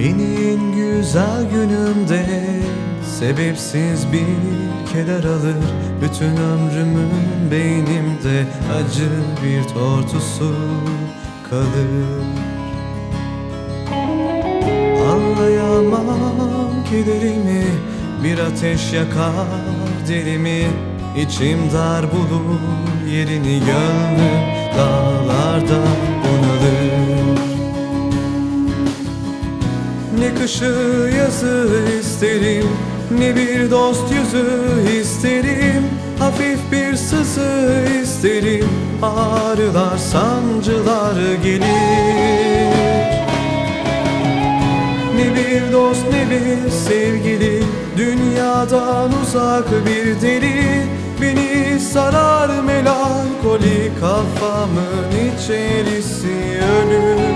Beni en güzel günümde Sebepsiz bir keder alır. Bütün ömrümün beynimde Acı bir tortusu kalır. Anlayamam kederimi Bir ateş yakar derimi İçim dar bulur yerini Gönlüm dağlarda. Ne kışı yazı isterim Ne bir dost yüzü isterim. Hafif bir sızı isterim Ağrılar sancılar gelir. Ne bir dost ne bir sevgili Dünyadan uzak bir deli. Beni sarar melankoli Kafamın içerisi ölür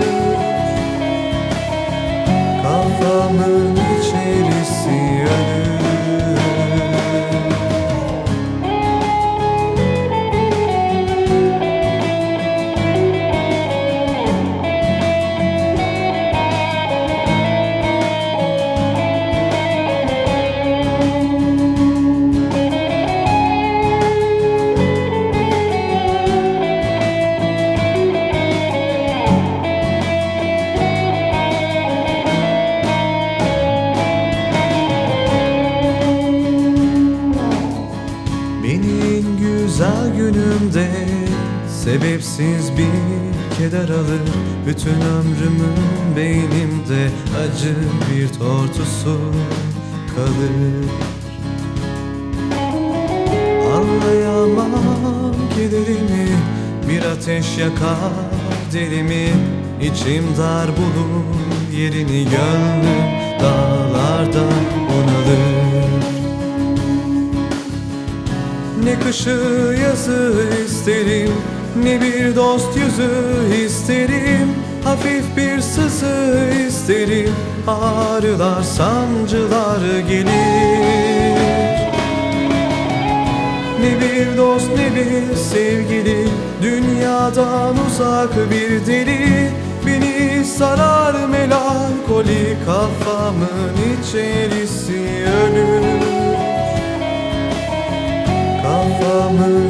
Kafamın içerisi günümde Sebepsiz bir keder alır. Bütün ömrümün beynimde Acı bir tortusu kalır. Anlayamam kederimi Bir ateş yakar derimi İçim dar bulur yerini Gönlüm dağlarda. Bunalır kışı yazı isterim. Ne bir dost yüzü isterim. Hafif bir sızı isterim. Ağrılar sancılar gelir. Ne bir dost ne bir sevgili. Dünyadan uzak bir deli Beni sarar melankoli Kafamın içerisi. Ölür Kafamın içerisi ölür